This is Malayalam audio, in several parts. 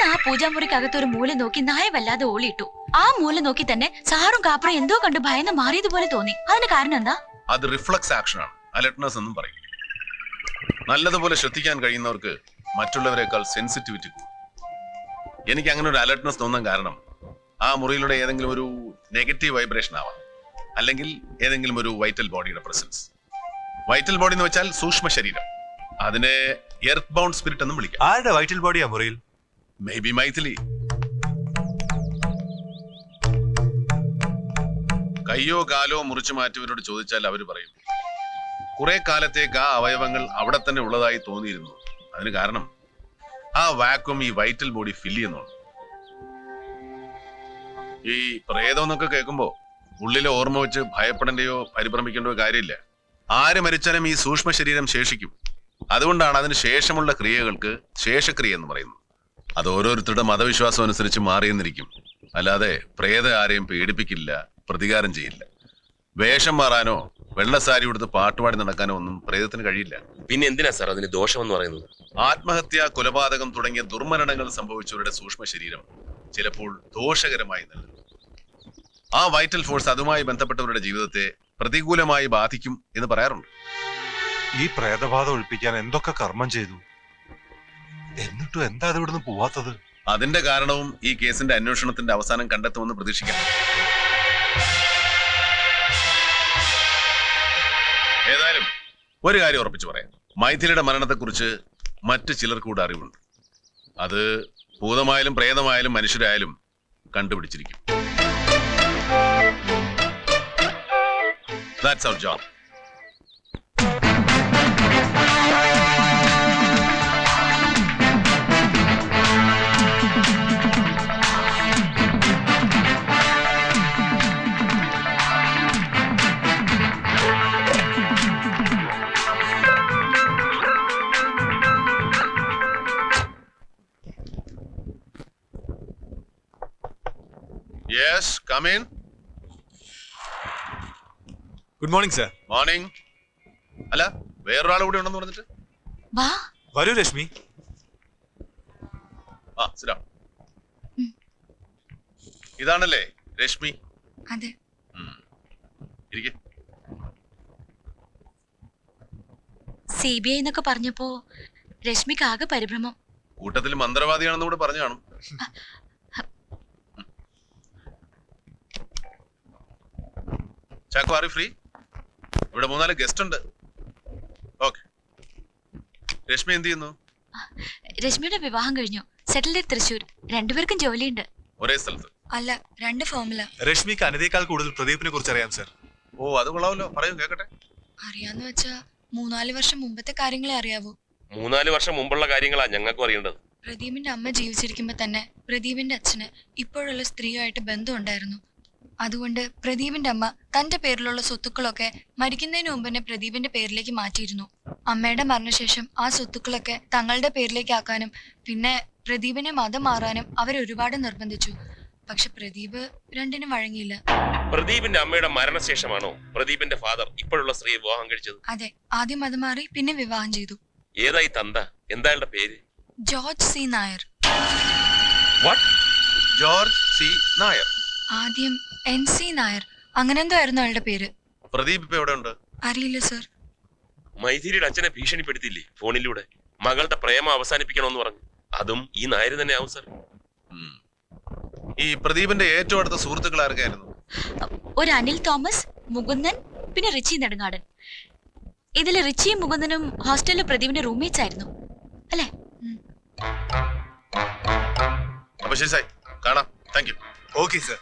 അന്ന് ആ പൂജാമുറിക്കകത്ത് ഒരു മൂല നോക്കി നായ വല്ലാതെ ഓളിയിട്ടു. ആ മൂല നോക്കി തന്നെ സാറും കാപ്പറും എന്തോ കണ്ട് ഭയന്ന് മാറിയതുപോലെ തോന്നി. അതിന് കാരണം എന്താ? അത് റിഫ്ലക്സ് ആക്ഷൻ ആണ്. അലർട്ട്നെസ് എന്നും പറയും. നല്ലതുപോലെ ശ്രദ്ധിക്കാൻ കഴിയുന്നവർക്ക് മറ്റുള്ളവരെക്കാൾ സെൻസിറ്റിവിറ്റി കൂടും. എനിക്ക് അങ്ങനെ ഒരു അലർട്ട്നസ് തോന്നാൻ കാരണം ആ മുറിയിലൂടെ ഏതെങ്കിലും ഒരു നെഗറ്റീവ് വൈബ്രേഷൻ ആവാം. അല്ലെങ്കിൽ ഏതെങ്കിലും ഒരു വൈറ്റൽ ബോഡിയുടെ പ്രസൻസ് വൈറ്റൽ ബോഡി എന്ന് വെച്ചാൽ സൂക്ഷ്മ ശരീരം അതിനെ എർത്ത് ബൗണ്ട് സ്പിരിറ്റ് എന്നും വിളിക്കാം. ആരുടെ വൈറ്റൽ ബോഡിയാ മുറിയിൽ? മേ മൈഥിലി. കയ്യോ കാലോ മുറിച്ചു മാറ്റിയവരോട് ചോദിച്ചാൽ അവർ പറയും കുറെ കാലത്തേക്ക് ആ അവയവങ്ങൾ അവിടെ തന്നെ ഉള്ളതായി തോന്നിയിരുന്നു. അതിന് കാരണം ആ വാക്വം ഈ വൈറ്റൽ ബോഡി ഫില്ല് ചെയ്യുന്നുണ്ട്. ഈ പ്രേതം എന്നൊക്കെ കേൾക്കുമ്പോ ഉള്ളിലെ ഓർമ്മ വെച്ച് ഭയപ്പെടേണ്ടയോ പരിഭ്രമിക്കേണ്ടയോ കാര്യമില്ല. ആര് മരിച്ചാലും ഈ സൂക്ഷ്മ ശരീരം ശേഷിക്കും. അതുകൊണ്ടാണ് അതിന് ശേഷമുള്ള ക്രിയകൾക്ക് ശേഷക്രിയ എന്ന് പറയുന്നത്. അത് ഓരോരുത്തരുടെ മതവിശ്വാസം അനുസരിച്ച് മാറിയെന്നിരിക്കും. അല്ലാതെ പ്രേത ആരെയും പേടിപ്പിക്കില്ല പ്രതികാരം ചെയ്യില്ല. വേഷം മാറാനോ വെള്ളസാരി ഉടുത്ത് പാട്ടുപാടി നടക്കാനോ ഒന്നും പ്രേതത്തിന് കഴിയില്ല. പിന്നെ എന്തിനാ സാർ അതിന് ദോഷമെന്ന് പറയുന്നത്? ആത്മഹത്യ കൊലപാതകം തുടങ്ങിയ ദുർമരണങ്ങൾ സംഭവിച്ചവരുടെ സൂക്ഷ്മ ശരീരം ചിലപ്പോൾ ദോഷകരമായി നൽകുന്നു ആ വൈറ്റൽ ഫോഴ്സ് അതുമായി ബന്ധപ്പെട്ടവരുടെ ജീവിതത്തെ പ്രതികൂലമായി ബാധിക്കും എന്ന് പറയാറുണ്ട്. ഈ പ്രേതബാധ ഒഴിപ്പിക്കാൻ എന്തൊക്കെ കർമ്മം ചെയ്തു? എന്നിട്ടും എന്താ അത് ഇവിടുന്ന് പോവാത്തത്? അതിന്റെ കാരണവും ഈ കേസിന്റെ അന്വേഷണത്തിന്റെ അവസാനം കണ്ടെത്തുമെന്ന് പ്രതീക്ഷിക്കാം. ഏതായാലും ഒരു കാര്യം ഉറപ്പിച്ചു പറയാം. മൈഥിലിയുടെ മരണത്തെക്കുറിച്ച് മറ്റു ചിലർക്കൂടെ അറിവുണ്ട്. അത് ഭൂതമായാലും പ്രേതമായാലും മനുഷ്യരായാലും കണ്ടുപിടിച്ചിരിക്കും. That's our job. In. Good morning sir morning അല്ല വേറൊരാൾ കൂടി ഉണ്ടെന്ന് പറഞ്ഞിട്ട്? വാ. വരൂ രശ്മി. ആ സിരാ ഇതാണല്ലേ രശ്മി? അതെ. ഇരിക്കെ. സി ബി ഐ എന്നൊക്കെ പറഞ്ഞപ്പോ രശ്മിക്ക് ആകെ പരിഭ്രമം. കൂട്ടത്തിൽ മന്ത്രവാദിയാണെന്ന് കൂടെ പറഞ്ഞു കാണും. ചാക്കോ ആറി ഫ്രീ ഇവിടെ മൂന്നാൽ ഗസ്റ്റ് ഉണ്ട്. ഓക്കെ രശ്മി എന്ത് ചെയ്യുന്നു? രശ്മിയുടെ വിവാഹം കഴിഞ്ഞു. സെറ്റിൽഡ് തൃശ്ശൂർ. രണ്ടുപേർക്കും ജോലിയുണ്ട്. ഒരേ സ്ഥലത്ത്. അല്ല രണ്ട് ഫോമില രശ്മിക്ക് അനിതയേക്കാൾ കൂടുതൽ പ്രദീപിനെ കുറിച്ച് അറിയാം സർ ഓ അത് കൊള്ളാമല്ലോ. പറയൂ കേക്കട്ടെ. അറിയാന്ന് വെച്ചാ മൂന്നാൽ വർഷം മുമ്പത്തെ കാര്യങ്ങളെ അറിയാവൂ. മൂന്നാൽ വർഷം മുമ്പുള്ള കാര്യങ്ങളാ ഞങ്ങൾക്ക് അറിയേണ്ടത്. പ്രദീപിന്റെ അമ്മ ജീവിച്ചിരിക്കുമ്പോ തന്നെ പ്രദീപിന്റെ അച്ഛന് ഇപ്പോഴുള്ള സ്ത്രീയുമായിട്ട് ബന്ധമുണ്ടായിരുന്നു അതുകൊണ്ട് പ്രദീപിന്റെ അമ്മ തന്റെ പേരിലുള്ള സ്വത്തുക്കളൊക്കെ മരിക്കുന്നതിന് മുമ്പ് തന്നെ പ്രദീപിന്റെ പേരിലേക്ക് മാറ്റിയിരുന്നു. അമ്മയുടെ മരണശേഷം ആ സ്വത്തുക്കളൊക്കെ തങ്ങളുടെ പേരിലേക്ക് ആക്കാനും പിന്നെ പ്രദീപിനെ മതം മാറാനും അവർ ഒരുപാട് നിർബന്ധിച്ചു. പക്ഷെ പ്രദീപ് രണ്ടിനും വഴങ്ങിയില്ല. പ്രദീപിന്റെ അമ്മയുടെ മരണശേഷമാണോ പ്രദീപിന്റെ ഫാദർ ഇപ്പോഴുള്ള സ്ത്രീ വിവാഹം കഴിച്ചത്? അതെ ആദ്യം മതം മാറി പിന്നെ വിവാഹം ചെയ്തു. ഏതായി തന്ത? എന്താ പേര്? George C Nair. George C Nair. ആദ്യം എൻ സി നായർ. അങ്ങനെന്തോ ആയിരുന്നു അയാളുടെ പേര്? പ്രദീപ് ഇപ്പൊ എവിടെ ഉണ്ട് അറിയില്ല സർ. മൈഥിലിയുടെ അച്ഛനെ ഭീഷണിപ്പെടുത്തിയില്ലേ ഫോണിലൂടെ? മകളുടെ പ്രേമം അവസാനിപ്പിക്കണമെന്ന് പറഞ്ഞു. അതും ഈ നായർ തന്നെ ആവും സർ ഈ പ്രദീപിന്റെ ഏറ്റവും അടുത്ത സുഹൃത്തുക്കൾ ആർക്കായിരുന്നു ഒരു അനിൽ തോമസ് മുകുന്ദൻ പിന്നെ റിച്ചി നെടുങ്ങാടൻ. ഇതിൽ റിച്ചിയും മുകുന്ദനും ഹോസ്റ്റലിലെ പ്രദീപിന്റെ റൂംമേറ്റ്സ് ആയിരുന്നു. അല്ലേ? അപ്പൊ ശരി സായി. കാണാം. താങ്ക് യു ഓക്കെ സർ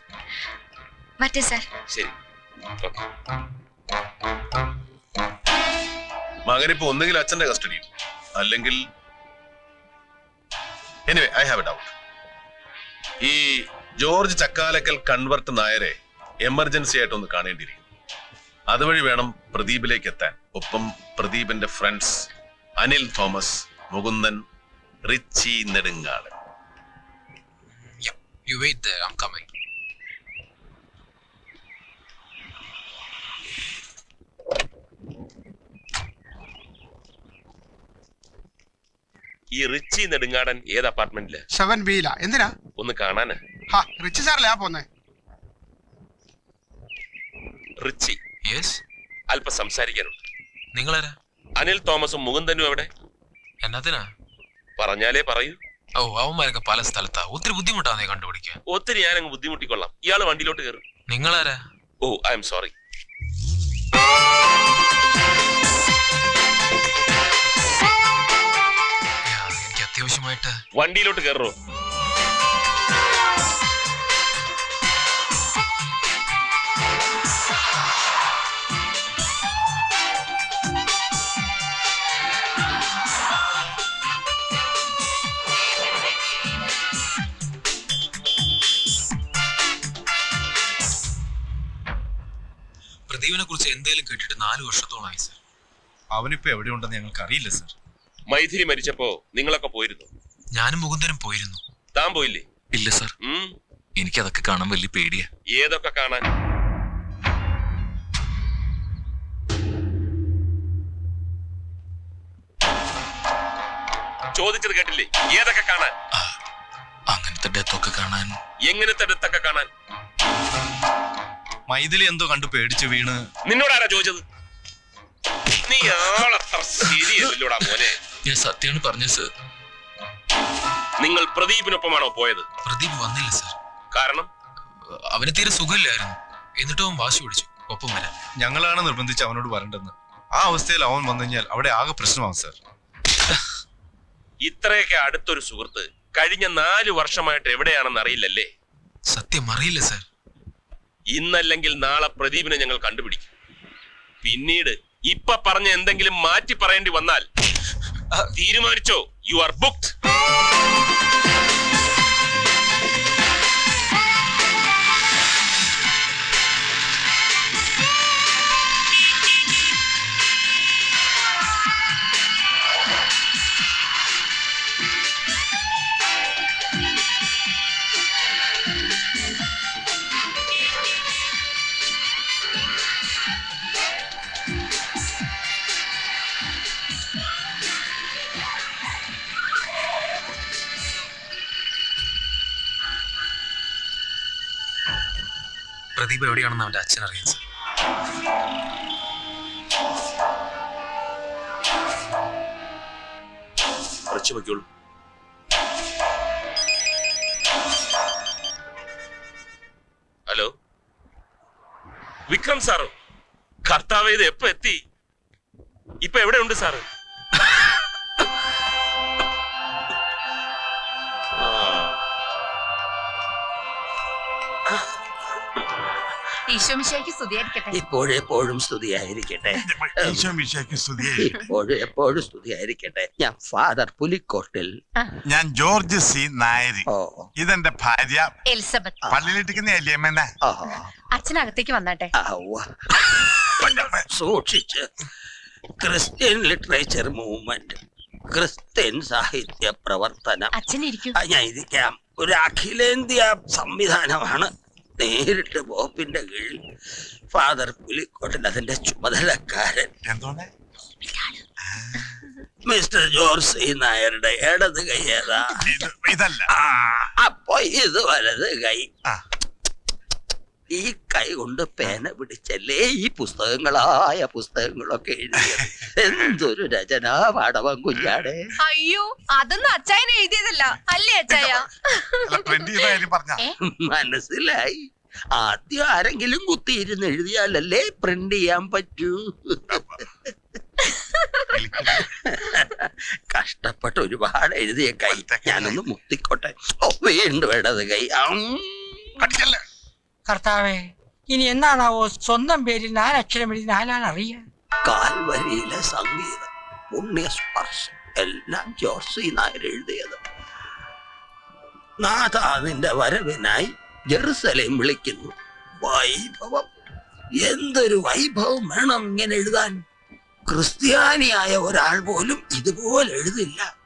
മറ്റേ സർ. ശരി. ഓക്കെ മകനിപ്പോ ഒന്നുകിൽ അച്ഛന്റെ കസ്റ്റഡിയിൽ അല്ലെങ്കിൽ anyway I have a doubt ഈ ജോർജ് ചക്കാലക്കൽ കൺവെർട്ട് നായരെ എമർജൻസി ആയിട്ട് ഒന്ന് കാണേണ്ടിയിരിക്കുന്നു. അതുവഴി വേണം പ്രദീപിലേക്ക് എത്താൻ. ഒപ്പം പ്രദീപിന്റെ friends Anil Thomas Mukundan Richie Nedungad You wait there, I'm coming. ഈ റിച്ചി നെടുങ്ങാടൻ ഏത് അപ്പാർട്ട്മെന്റിൽ സെവൻ ബിയില എന്തിനാ? ഒന്ന് കാണാന്. ഹാ റിച്ച് സാറല്ലേ ആ പോന്നെ? റിച്ചി. യെസ് അല്പം സംസാരിക്കാനുണ്ട്. നിങ്ങളാരാ? അനിൽ തോമസും മുകുന്ദനും എവിടെ? എന്നതിനാ പറഞ്ഞാലേ പറയൂ. ഓ അവന്മാരൊക്കെ പല സ്ഥലത്താ. ഒത്തിരി ബുദ്ധിമുട്ടാന്നേ കണ്ടുപിടിക്കാൻ. ഒത്തിരി ഞാൻ അങ്ങ് ബുദ്ധിമുട്ടിക്കൊള്ളാം. ഇയാൾ വണ്ടിയിലോട്ട് കയറും. നിങ്ങളാരാ? Oh I'm sorry. എനിക്ക് അത്യാവശ്യമായിട്ട് വണ്ടിയിലോട്ട് കയറോ? കുറിച്ച് എന്തെങ്കിലും കേട്ടിട്ട് നാല് വർഷത്തോളമായി സർ അവനിപ്പോ എവിടെയുണ്ടെന്ന് ഞങ്ങൾക്ക് അറിയില്ല സർ മൈഥിലി മരിച്ചപ്പോ നിങ്ങളൊക്കെ പോയിരുന്നു? ഞാനും മുകുന്ദനും പോയിരുന്നു. താൻ പോയില്ലേ? ഇല്ല സർ എനിക്ക് അതൊക്കെ കാണാൻ വലിയ പേടിയാ. ഏതൊക്കെ കാണാൻ? ചോദിച്ചത് കേട്ടില്ലേ? ഏതൊക്കെ കാണാൻ? അങ്ങനത്തെ ഡെത്തൊക്കെ കാണാൻ. എങ്ങനത്തെ ഡെത്തൊക്കെ കാണാൻ? മൈഥിലി എന്തോ കണ്ടു പേടിച്ച് വീണ്. നിന്നോടാരാ ചോദിച്ചത്? നീ ആളത്ര ശരിയല്ലോടാ മോനെ. ഞാൻ സത്യമാണ് പറഞ്ഞത് സർ. നിങ്ങൾ പ്രദീപിനൊപ്പമാണോ പോയത്? പ്രദീപ് വന്നില്ല സർ. കാരണം? അവന് തീരെ സുഖമില്ലായിരുന്നു. എന്നിട്ടും അവൻ വാശി പിടിച്ചു. ഒപ്പം വരാൻ. ഞങ്ങളാണ് നിർബന്ധിച്ച് അവനോട് വരണ്ടെന്ന്. ആ അവസ്ഥയിൽ അവൻ വന്നു കഴിഞ്ഞാൽ അവിടെ ആകെ പ്രശ്നമാണ് സർ. ഇത്രയൊക്കെ അടുത്തൊരു സുഹൃത്ത് കഴിഞ്ഞ നാല് വർഷമായിട്ട് എവിടെയാണെന്ന് അറിയില്ലല്ലേ? സത്യം അറിയില്ല സർ. ഇന്നല്ലെങ്കിൽ നാളെ പ്രദീപിനെ ഞങ്ങൾ കണ്ടുപിടിക്കും. പിന്നീട് ഇപ്പൊ പറഞ്ഞ എന്തെങ്കിലും മാറ്റി പറയേണ്ടി വന്നാൽ തീരുമാനിച്ചോ? യു ആർ ബുക്ഡ് പ്രദീപ് എവിടെയാണെന്ന് അവന്റെ അച്ഛൻ അറിയാം സർ. ഹലോ? വിക്രം സാറോ? കർത്താവ് ഇത് എപ്പോ എത്തി? ഇപ്പൊ എവിടെ ഉണ്ട് സാറ്? ഈശോമിശേക്ക് സ്തുതിയായിരിക്കട്ടെ. ഇപ്പോഴെപ്പോഴും സ്തുതിയായിരിക്കട്ടെ. ഈശോ മിശിഹായ്ക്ക് സ്തുതിയായിരിക്കട്ടെ. ഇപ്പോഴും എപ്പോഴും സ്തുതിയായിരിക്കട്ടെ. ഞാൻ ഫാദർ പുലിക്കോട്ടിൽ. ഞാൻ ജോർജ് സി. നായരി. ഓ. ഇതെന്റെ ഭാര്യ. എലിസബത്ത്. പള്ളിയിലിട്ടിരിക്കുന്ന അല്ലിയമ്മന ആ. അച്ഛനകത്തേക്ക് വന്നാട്ടെ. സൂക്ഷിച്ച്. Christian literature movement. ക്രിസ്ത്യൻ സാഹിത്യ പ്രവർത്തനം. ആ, ഞാൻ ഇരിക്കാം. ഒരു അഖിലേന്ത്യാ സംവിധാനമാണ്. നേരിട്ട് ബോപ്പിന്റെ കീഴിൽ ഫാദർ പുലിക്കോട്ടൻ അതിന്റെ ചുമതലക്കാരൻ. എന്തോന്നെ മിസ്റ്റർ ജോർജ് നായരുടെ ഇടത് കൈ ഏതാ? ഇതല്ല. അപ്പൊ ഇത് വലത് കൈ. ഈ കൈ കൊണ്ട് പേന പിടിച്ചല്ലേ ഈ പുസ്തകങ്ങളായ പുസ്തകങ്ങളൊക്കെ എഴുതിയത്? എന്തൊരു രചന പാടവം കുഞ്ഞാടെ. അയ്യോ അതൊന്നും അച്ചായൻ എഴുതിയതല്ല. അല്ലേ അച്ചായ? മനസ്സിലായി. ആദ്യം ആരെങ്കിലും കുത്തിയിരുന്ന് എഴുതിയാലല്ലേ പ്രിന്റ് ചെയ്യാൻ പറ്റൂ. കഷ്ടപ്പെട്ട് ഒരുപാട് എഴുതിയ കൈ. ഞാനൊന്ന് മുത്തിക്കോട്ടെ. ഓ വീണ്ടും ഇടത് കൈ. അം. കർത്താവേ ഇനി എന്നാണാവോ സ്വന്തം പേരിൽ നാലക്ഷരം എഴുതി നാലാണ് അറിയാൻ? കാൽവരിയിലെ സംഗീതം പുണ്യസ്പർശം എല്ലാം ജോർസി നായർ എഴുതിയത്. നാഥ നിന്റെ വരവിനായി ജെറുസലേം വിളിക്കുന്നു. വൈഭവം. എന്തൊരു വൈഭവം വേണം ഇങ്ങനെ എഴുതാൻ? ക്രിസ്ത്യാനിയായ ഒരാൾ പോലും ഇതുപോലെ എഴുതില്ല.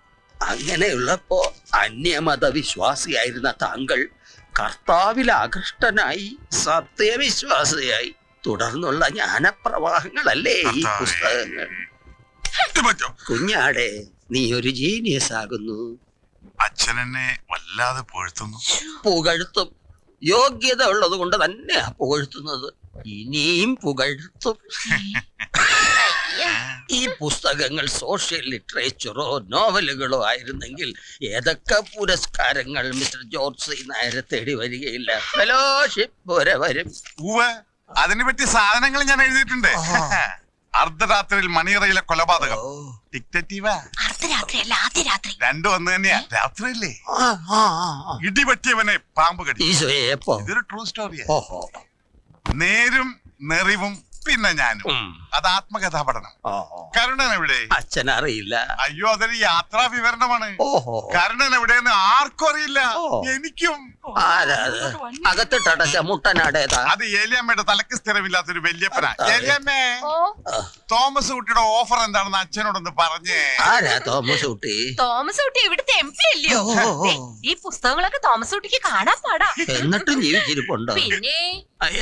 അങ്ങനെയുള്ളപ്പോ അന്യമത വിശ്വാസിയായിരുന്ന താങ്കൾ കർത്താവിൽ ആകൃഷ്ടനായി സത്യവിശ്വാസിയായി. തുടർന്നുള്ള ജ്ഞാനപ്രവാഹങ്ങളല്ലേ ഈ. പുസ്തകങ്ങൾ? കുഞ്ഞാടെ നീ ഒരു ജീനിയസ് ആകുന്നു അച്ഛൻ എന്നെ വല്ലാതെ പുകഴ്ത്തുന്നു പുകഴ്ത്തും. യോഗ്യത ഉള്ളത് കൊണ്ട് തന്നെയാ പുകഴ്ത്തുന്നത്. ഇനിയും പുകഴ്ത്തും. ഈ പുസ്തകങ്ങൾ സോഷ്യൽ ലിറ്ററേച്ചറോ നോവലുകളോ ആയിരുന്നെങ്കിൽ ഏതൊക്കെ പുരസ്കാരങ്ങൾ മിസ്റ്റർ ജോർജ് സി നായരെ തേടി വരികയില്ല. ഫെലോഷിപ്പ് വരെ വരും. അതിനെപ്പറ്റി അതിനെ പറ്റി സാധനങ്ങൾ ഞാൻ എഴുതിയിട്ടുണ്ട്. അർദ്ധരാത്രിയിൽ മണിയറയിലെ കൊലപാതകം. ഓ. ഡിക്റ്റേറ്റീവാ അർദ്ധരാത്രിയല്ല ആദ്യ രാത്രി രണ്ടും ഒന്ന് തന്നെയാ രാത്രിയല്ലേ. ഇടിപറ്റിയവനെ പാമ്പ് കടി ഇതൊരു ട്രൂ സ്റ്റോറിയാ ഓഹോ. നേരും നെറിവും പിന്നെ ഞാനും. അത് ആത്മകഥാ പഠനം കരുണൻ എവിടെ അച്ഛൻ അറിയില്ല അയ്യോ അതൊരു യാത്രാ വിവരണമാണ്. ഓഹോ. കരുണൻ എവിടെയെന്ന് ആർക്കും അറിയില്ല. എനിക്കും? അകത്തിട്ടടച്ച മുട്ടനാടേതാ? അത് ഏലിയമ്മയുടെ തലക്ക് സ്ഥിരമില്ലാത്തൊരു വല്യപ്പന. ഏലിയമ്മേ. ഓ. തോമസ് കുട്ടിയുടെ ഓഫർ എന്താണെന്ന് അച്ഛനോടൊന്ന് പറഞ്ഞേ. ആരാ തോമസ് കുട്ടി? തോമസ് കുട്ടി ഇവിടുത്തെ എം പി അല്ലയോ? ഈ പുസ്തകങ്ങളൊക്കെ തോമസ് കുട്ടിക്ക് കാണാൻ പാടാ. എന്നിട്ടും ജീവിച്ചിരിപ്പുണ്ടോ? പിന്നെ?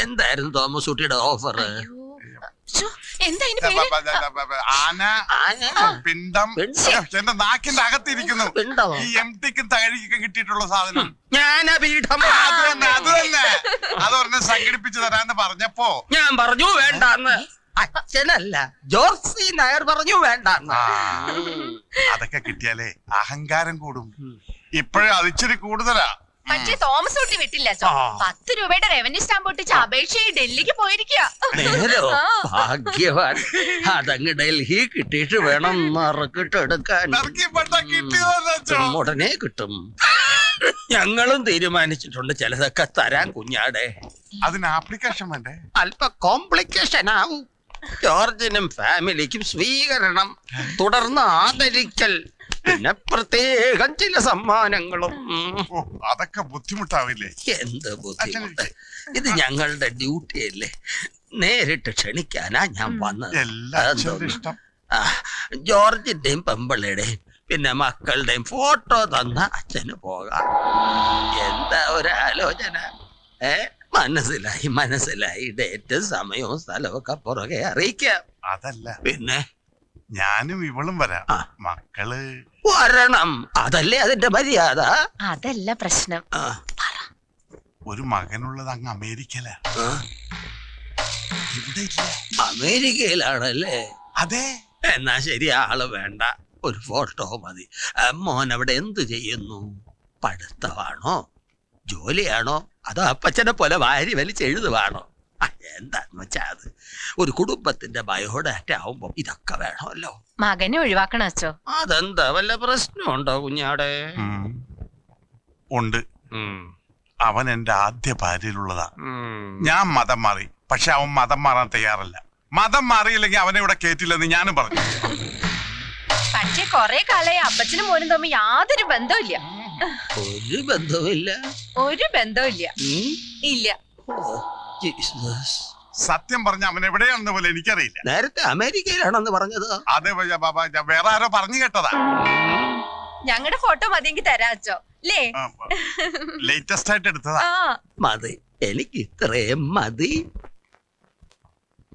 എന്തായിരുന്നു തോമസ് കുട്ടിയുടെ ഓഫർ അയ്യോ എന്താ ഇതിന് പേര്? ആന പിണ്ടം പിണ്ടം. എന്റെ നാക്കിന്റെ അകത്തിരിക്കുന്നു. ഈ എം ടിക്കും തകഴിക്കും കിട്ടിയിട്ടുള്ള സാധനം. ജ്ഞാനപീഠം അത് തന്നെ അത് തന്നെ. അതൊരെണ്ണം സംഘടിപ്പിച്ചു തരാന്ന് പറഞ്ഞപ്പോ ഞാൻ പറഞ്ഞു വേണ്ടാന്ന്. അച്ഛനല്ല ജോർസി നായർ പറഞ്ഞു വേണ്ടാന്ന്. ആ, അതൊക്കെ കിട്ടിയാലേ അഹങ്കാരം കൂടും. ഇപ്പോഴും അതിച്ചിരി കൂടുതലാ. പക്ഷേ തോമസ് കുട്ടി വിട്ടില്ല സോ. പത്ത് രൂപയുടെ റവന്യൂ സ്റ്റാമ്പ് ഒട്ടിച്ച് അപേക്ഷയായി ഡൽഹിക്ക് പോയിരിക്കുക നേരോ? ഭാഗ്യവാൻ. അതങ്ങ് ഡൽഹി കിട്ടിയിട്ട് വേണം അച്ഛോ ഉടനെ കിട്ടും. ഞങ്ങളും തീരുമാനിച്ചിട്ടുണ്ട് ചിലതൊക്കെ തരാൻ കുഞ്ഞാടെ. അതിന് ആപ്ലിക്കേഷൻ വേണ്ടേ? അല്പ കോംപ്ലിക്കേഷൻ ആവും. ജോർജിനും ഫാമിലിക്കും സ്വീകരണം. തുടർന്ന് ആദരിക്കൽ. പിന്നെ പ്രത്യേകം ചില സമ്മാനങ്ങളും. ഓ അതൊക്കെ ബുദ്ധിമുട്ടാവില്ലേ? എന്ത് ബുദ്ധിമുട്ട്? ഇത് ഞങ്ങളുടെ ഡ്യൂട്ടി അല്ലേ നേരിട്ട് ക്ഷണിക്കാനാ ഞാൻ വന്നത്. എല്ലാ അച്ഛന്റെ ഇഷ്ടം. ആ, ജോർജിന്റെയും പെമ്പിളയുടെയും പിന്നെ മക്കളുടെയും ഫോട്ടോ തന്ന അച്ഛന് പോകാം. എന്താ ഒരു ആലോചന? ഏ മനസ്സിലായി മനസ്സിലായി. ഡേറ്റും സമയവും സ്ഥലവും ഒക്കെ പുറകെ അറിയിക്കാം. അതല്ല. പിന്നെ? ഞാനും ഇവളും വരാം. മക്കൾ വരണം. അതല്ലേ അതിന്റെ മര്യാദ? അതല്ല പ്രശ്നം. ആ, ഒരു മകനുള്ളത് അങ്ങ് അമേരിക്കല ഇവിടെ അമേരിക്കയിലാണല്ലേ? അതെ. എന്നാ ശരി ആൾ വേണ്ട. ഒരു ഫോട്ടോ മതി. മോൻ അവിടെ എന്ത് ചെയ്യുന്നു? പഠിത്തമാണോ? ജോലിയാണോ? അതോ അപ്പച്ചനെ പോലെ വാരി വലിച്ചെഴുതുവാണോ എന്താന്ന് വെച്ചാ അത്? ഒരു കുടുംബത്തിന്റെ ബയോഡാറ്റ ആവുമ്പോ ഇതൊക്കെ വേണമല്ലോ. മകനെ ഒഴിവാക്കണ അച്ഛോ അതെന്താ? വല്ല പ്രശ്നമുണ്ടോ കുഞ്ഞാടെ? ഉം. ഉണ്ട്. അവൻ എന്റെ ആദ്യ ഭാര്യയിലുള്ളതാ. ഞാൻ മതം മാറി. പക്ഷെ അവൻ മതം മാറാൻ തയ്യാറല്ല. മതം മാറിയില്ലെങ്കിൽ അവനെ ഇവിടെ കേറ്റില്ലെന്ന് ഞാനും പറഞ്ഞു. പക്ഷെ കൊറേ കാലായി അപ്പച്ചനും മോനും തമ്മിൽ യാതൊരു ബന്ധമില്ല ഒരു ബന്ധവുമില്ല. ഒരു ബന്ധമില്ല ഉം? ഇല്ല. ഓ. സത്യം പറഞ്ഞ അവൻ എവിടെയാണെന്ന് പോലെ എനിക്കറിയില്ല. നേരത്തെ അമേരിക്കയിലാണെന്ന് പറഞ്ഞത്. അതെ ബാബാ വേറെ ആരോ പറഞ്ഞു കേട്ടതാ. ഞങ്ങളുടെ ഫോട്ടോ മതിയെങ്കിൽ തരാച്ചോ ലേറ്റസ്റ്റ് ആയിട്ട് എടുത്തതാ. ആ. മതി. എനിക്ക് ഇത്രയും മതി.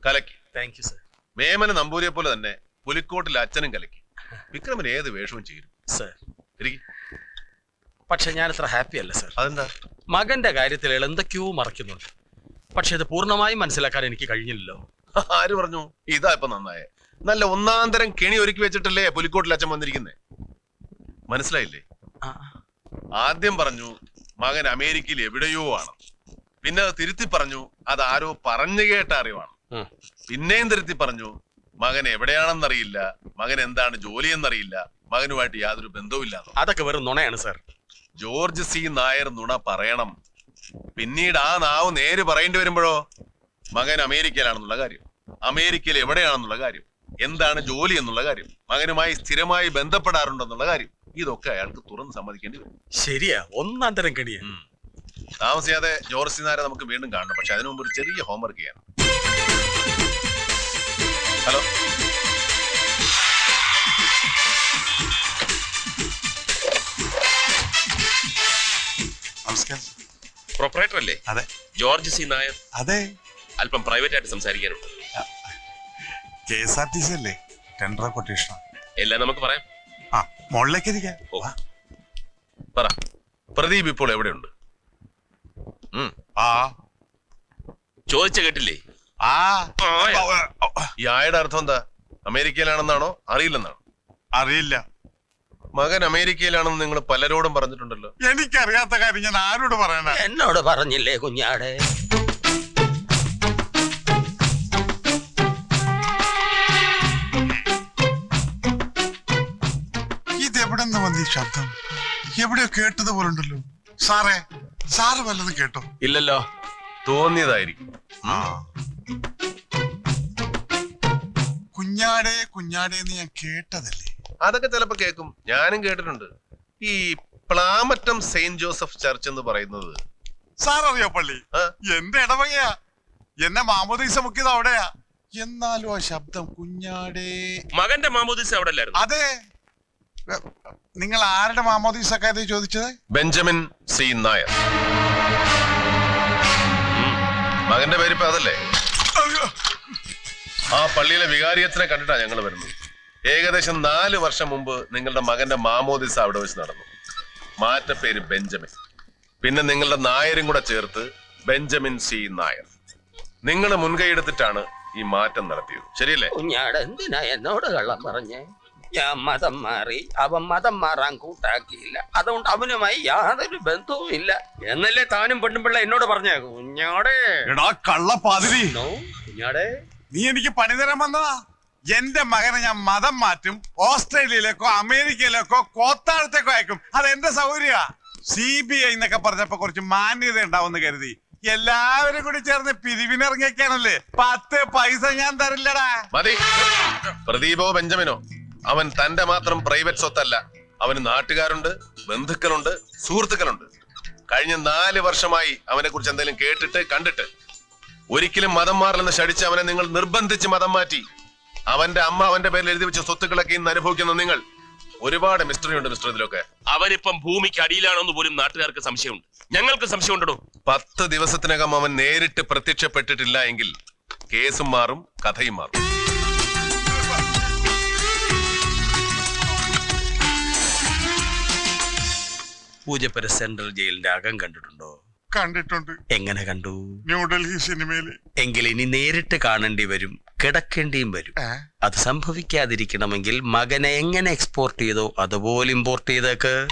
കലക്കി. താങ്ക് യു സർ മേമന നമ്പൂരിയെ പോലെ തന്നെ പുലിക്കോട്ടിൽ അച്ഛനും കലക്കി. വിക്രമൻ ഏത് വേഷവും ചെയ്യും? സർ. പക്ഷെ ഞാൻ ഇത്ര ഹാപ്പി അല്ല സർ അതെന്താ? മകന്റെ കാര്യത്തിൽ എന്തൊക്കെയോ മറക്കുന്നുണ്ട്. പക്ഷെ ഇത് പൂർണമായും മനസ്സിലാക്കാൻ എനിക്ക് കഴിഞ്ഞില്ലല്ലോ. ആര് പറഞ്ഞു? ഇതാ ഇപ്പൊ നന്നായേ. നല്ല ഒന്നാം തരം കെണി ഒരുക്കി വെച്ചിട്ടല്ലേ പുലിക്കോട്ടിൽ അച്ഛൻ വന്നിരിക്കുന്നേ? മനസ്സിലായില്ലേ? ആ, ആദ്യം പറഞ്ഞു മകൻ അമേരിക്കയിൽ എവിടെയോ ആണ്. പിന്നെ അത് തിരുത്തി പറഞ്ഞു അത് ആരോ പറഞ്ഞു കേട്ട അറിവാണ്. പിന്നെയും തിരുത്തി പറഞ്ഞു മകൻ എവിടെയാണെന്നറിയില്ല മകൻ എന്താണ് ജോലി എന്നറിയില്ല മകനുമായിട്ട് യാതൊരു ബന്ധവുമില്ല അതൊക്കെ വെറും നുണയാണ് സാർ. ജോർജ് സി നായർ നുണ പറയണം. പിന്നീട് ആ നാവ് നേര് പറയേണ്ടി വരുമ്പോഴോ? മകൻ അമേരിക്കയിലാണെന്നുള്ള കാര്യം. അമേരിക്കയിൽ എവിടെയാണെന്നുള്ള കാര്യം. എന്താണ് ജോലി എന്നുള്ള കാര്യം. മകനുമായി സ്ഥിരമായി ബന്ധപ്പെടാറുണ്ടെന്നുള്ള കാര്യം. ഇതൊക്കെ അയാൾക്ക് തുറന്ന് സമ്മതിക്കേണ്ടി വരും. ശരിയാ. ഒന്നാം തരം കടിയ താമസിയാതെ ജോർജ് സി നമുക്ക് വീണ്ടും കാണണം. പക്ഷെ അതിനു മുമ്പ് ഒരു ചെറിയ ഹോംവർക്ക് ചെയ്യണം ഹലോ? നമസ്കാരം പ്രൊപ്പറേറ്റർ അല്ലേ? അതെ. George C. നായർ. അതെ. അല്പം പ്രൈവറ്റ് ആയിട്ട് സംസാരിക്കാനുണ്ട് K S R T C അല്ലേ? ടെൻഡർ കൊട്ടേഷൻ എല്ലാം നമുക്ക് പറയാം. ആ മുകളിലേക്ക് ഇരിക്കാം. പറ. പ്രദീപ് ഇപ്പോൾ എവിടെയുണ്ട്. ആ. ചോദിച്ച കേട്ടില്ലേ? ആ. ഈ ആയുടെ അർത്ഥം എന്താ? അമേരിക്കയിലാണെന്നാണോ? അറിയില്ലെന്നാണോ? അറിയില്ല. മകൻ അമേരിക്കയിലാണെന്ന് നിങ്ങൾ പലരോടും പറഞ്ഞിട്ടുണ്ടല്ലോ. എനിക്കറിയാത്ത കാര്യം ഞാൻ ആരോട് പറയണ എന്നോട് പറഞ്ഞില്ലേ കുഞ്ഞാടെ? ഇതെവിടെ നിന്ന് വന്ന ഈ ശബ്ദം? എവിടെയോ കേട്ടത് പോലുണ്ടല്ലോ സാറേ സാറ് വല്ലതും കേട്ടോ? ഇല്ലല്ലോ തോന്നിയതായിരിക്കും. കുഞ്ഞാടേ കുഞ്ഞാടേ എന്ന് ഞാൻ കേട്ടതല്ലേ? അതൊക്കെ ചിലപ്പോ കേൾക്കും. ഞാനും കേട്ടിട്ടുണ്ട്. ഈ പ്ലാമറ്റം സെയിന്റ് ജോസഫ് ചർച്ച് എന്ന് പറയുന്നത്. സാർ അറിയോ പള്ളി? എന്റെ ഇടവകയാ. എന്നെ മാമോദീസ മുക്കിയത് അവിടെയാ. എന്നാലും ആ ശബ്ദം കുഞ്ഞാടേ. മകന്റെ മാമോദീസ അവിടെ അല്ലായിരുന്നു അതെ. നിങ്ങൾ ആരുടെ മാമോദീസ കാര്യം ചോദിച്ചത്? Benjamin C. നായർ. മകന്റെ പേരിപ്പോ അതല്ലേ? ആ പള്ളിയിലെ വികാരിയത്തിനെ കണ്ടിട്ടാ ഞങ്ങൾ വരുന്നത്. ഏകദേശം നാല് വർഷം മുമ്പ് നിങ്ങളുടെ മകന്റെ മാമോദിസ അവിടെ വെച്ച് നടന്നു. മാറ്റപ്പേര് ബെഞ്ചമിൻ. പിന്നെ നിങ്ങളുടെ നായരും കൂടെ ചേർത്ത് ബെഞ്ചമിൻ സി നായർ. നിങ്ങൾ മുൻകൈ എടുത്തിട്ടാണ് ഈ മാറ്റം നടത്തിയത്. ശരിയല്ലേ? കുഞ്ഞാട് എന്തിനാ എന്നോട് കള്ളം പറഞ്ഞേ? ഞാൻ മതം മാറി അവൻ മതം മാറാൻ കൂട്ടാക്കിയില്ല. അതുകൊണ്ട് അവനുമായി യാതൊരു ബന്ധവും ഇല്ല. എന്നല്ലേ താനും പെണ്ണും പിള്ള എന്നോട് പറഞ്ഞേ? കുഞ്ഞാടേ. എടാ കള്ള പാതിരി നോ കുഞ്ഞാടെ. നീ എനിക്ക് പണി തരാൻ വന്നതാ. എന്റെ മകനെ ഞാൻ മതം മാറ്റും ഓസ്ട്രേലിയയിലേക്കോ അമേരിക്കയിലേക്കോ കോത്താഴത്തേക്കോ അയക്കും. അത് എന്റെ സൗകര്യ? സി ബി ഐ എന്നൊക്കെ പറഞ്ഞപ്പോ കുറച്ച് മാന്യത ഉണ്ടാവുമെന്ന് കരുതി. എല്ലാവരും കൂടി ചേർന്ന് പിരിവിനിറങ്ങിയൊക്കെയാണല്ലേ? പത്ത് പൈസ ഞാൻ തരില്ലടാ. മതി. പ്രദീപോ ബെഞ്ചമിനോ അവൻ തന്റെ മാത്രം പ്രൈവറ്റ് സ്വത്തല്ല. അവന് നാട്ടുകാരുണ്ട് ബന്ധുക്കളുണ്ട് സുഹൃത്തുക്കളുണ്ട്. കഴിഞ്ഞ നാല് വർഷമായി അവനെ കുറിച്ച് എന്തെങ്കിലും കേട്ടിട്ട് കണ്ടിട്ട്. ഒരിക്കലും മതം മാറില്ലെന്ന് ശടിച്ച് അവനെ നിങ്ങൾ നിർബന്ധിച്ച് മതം മാറ്റി. അവന്റെ അമ്മ അവന്റെ പേരിൽ എഴുതി വെച്ച സ്വത്തുക്കളൊക്കെ ഇന്ന് അനുഭവിക്കുന്ന നിങ്ങൾ ഒരുപാട് മിസ്റ്ററി ഉണ്ട് മിസ്റ്റർ ഇതിലൊക്കെ. അവനിപ്പം ഭൂമിക്ക് അടിയിലാണെന്ന് പോലും നാട്ടുകാർക്ക് സംശയമുണ്ട്. ഞങ്ങൾക്ക് സംശയം സംശയമുണ്ടോ പത്ത് ദിവസത്തിനകം അവൻ നേരിട്ട് പ്രത്യക്ഷപ്പെട്ടിട്ടില്ല എങ്കിൽ കേസും മാറും കഥയും മാറും. പൂജപ്പുര സെൻട്രൽ ജയിലിന്റെ അകം കണ്ടിട്ടുണ്ടോ? കണ്ടിട്ടുണ്ട്. എങ്ങനെ കണ്ടു? ന്യൂഡൽഹി സിനിമയിൽ. എങ്കിൽ ഇനി നേരിട്ട് കാണേണ്ടി വരും കിടക്കേണ്ടിയും വരും. അത് സംഭവിക്കാതിരിക്കണമെങ്കിൽ മകനെ എങ്ങനെ എക്സ്പോർട്ട് ചെയ്തോ അതുപോലെ ഇമ്പോർട്ട് ചെയ്തേക്ക്.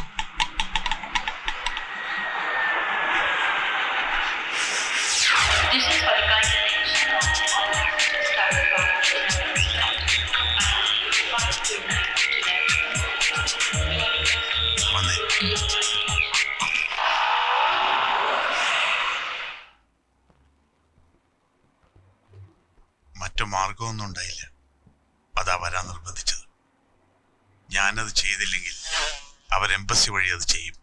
മറ്റു മാർഗമൊന്നും ഉണ്ടായില്ല. അതാ വരാൻ നിർബന്ധിച്ചത്. ഞാനത് ചെയ്തില്ലെങ്കിൽ അവർ എംബസി വഴി അത് ചെയ്യും.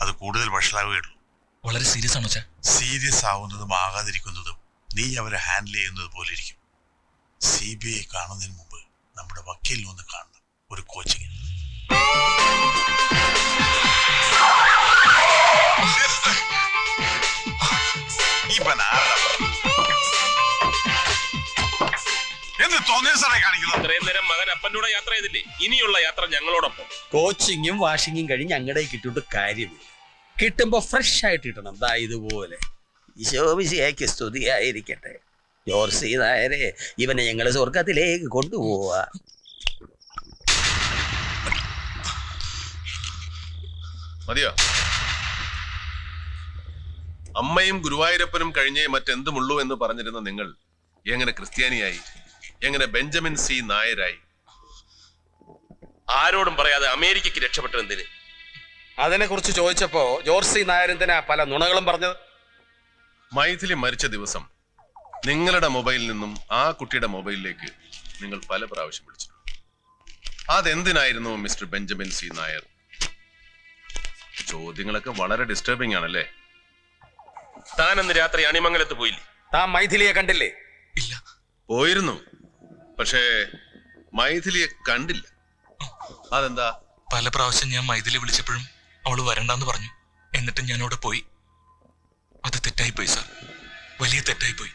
അത് കൂടുതൽ വഷളാവുകയുള്ളൂ. വളരെ സീരിയസ് ആണോ സീരിയസ് ആവുന്നതും ആകാതിരിക്കുന്നതും നീ അവരെ ഹാൻഡിൽ ചെയ്യുന്നത് പോലെ ഇരിക്കും. സി ബി ഐ കാണുന്നതിന് മുമ്പ് നമ്മുടെ വക്കീലിൽ ഒന്ന് കാണണം. ഒരു കോച്ചിങ് ഇവൻ ആരടാ? തോന്നിയ സാറേ കാണിക്കുന്നത് ഇത്രയും നേരം മകൻ അപ്പന്റെ കൂടെ യാത്ര ചെയ്തില്ലേ? ഇനിയുള്ള യാത്ര ഞങ്ങളോടൊപ്പം. കോച്ചിങ്ങും വാഷിങ്ങും കഴിഞ്ഞ് ഞങ്ങളുടെ കിട്ടിയിട്ട് കാര്യമില്ല. കിട്ടുമ്പോ ഫ്രഷ് ആയിട്ട് കിട്ടണം. ദാ ഇതുപോലെ. ഈശോമിശിയാക്കി സ്തുതിയായിരിക്കട്ടെ. ജോർസി നായരെ ഇവനെ ഞങ്ങൾ സ്വർഗത്തിലേക്ക് കൊണ്ടുപോവാ. മതിയോ? അമ്മയും ഗുരുവായൂരപ്പനും കഴിഞ്ഞേ മറ്റെന്തുമുള്ളൂ എന്ന് പറഞ്ഞിരുന്ന നിങ്ങൾ എങ്ങനെ ക്രിസ്ത്യാനിയായി? എങ്ങനെ ബെഞ്ചമിൻ സി നായരായി? ആരോടും പറയാതെ അമേരിക്കക്ക് രക്ഷപ്പെട്ടത് എന്തിന്? അതിനെ കുറിച്ച് ചോദിച്ചപ്പോ ജോർജ് സി നായർ എന്തിനാ പല നുണകളും പറഞ്ഞത്? മൈഥിലി മരിച്ച ദിവസം നിങ്ങളുടെ മൊബൈലിൽ നിന്നും ആ കുട്ടിയുടെ മൊബൈലിലേക്ക് നിങ്ങൾ പല പ്രാവശ്യം വിളിച്ചു അതെന്തിനായിരുന്നു മിസ്റ്റർ ബെഞ്ചമിൻ സി നായർ? ചോദ്യങ്ങളൊക്കെ വളരെ ഡിസ്റ്റർബിംഗ് ആണല്ലേ? താൻ അന്ന് രാത്രി അണിമംഗലത്ത് പോയില്ലേ? താൻ മൈഥിലിയെ കണ്ടില്ലേ? ഇല്ല. പോയിരുന്നു. പക്ഷേ മൈഥിലിയെ കണ്ടില്ല. അതെന്താ? പല പ്രാവശ്യം ഞാൻ മൈഥിലി വിളിച്ചപ്പോഴും അവൾ വരണ്ടെന്ന് പറഞ്ഞു. എന്നിട്ട് ഞാൻ പോയി. അത് തെറ്റായി പോയി സാർ. വലിയ തെറ്റായി പോയി.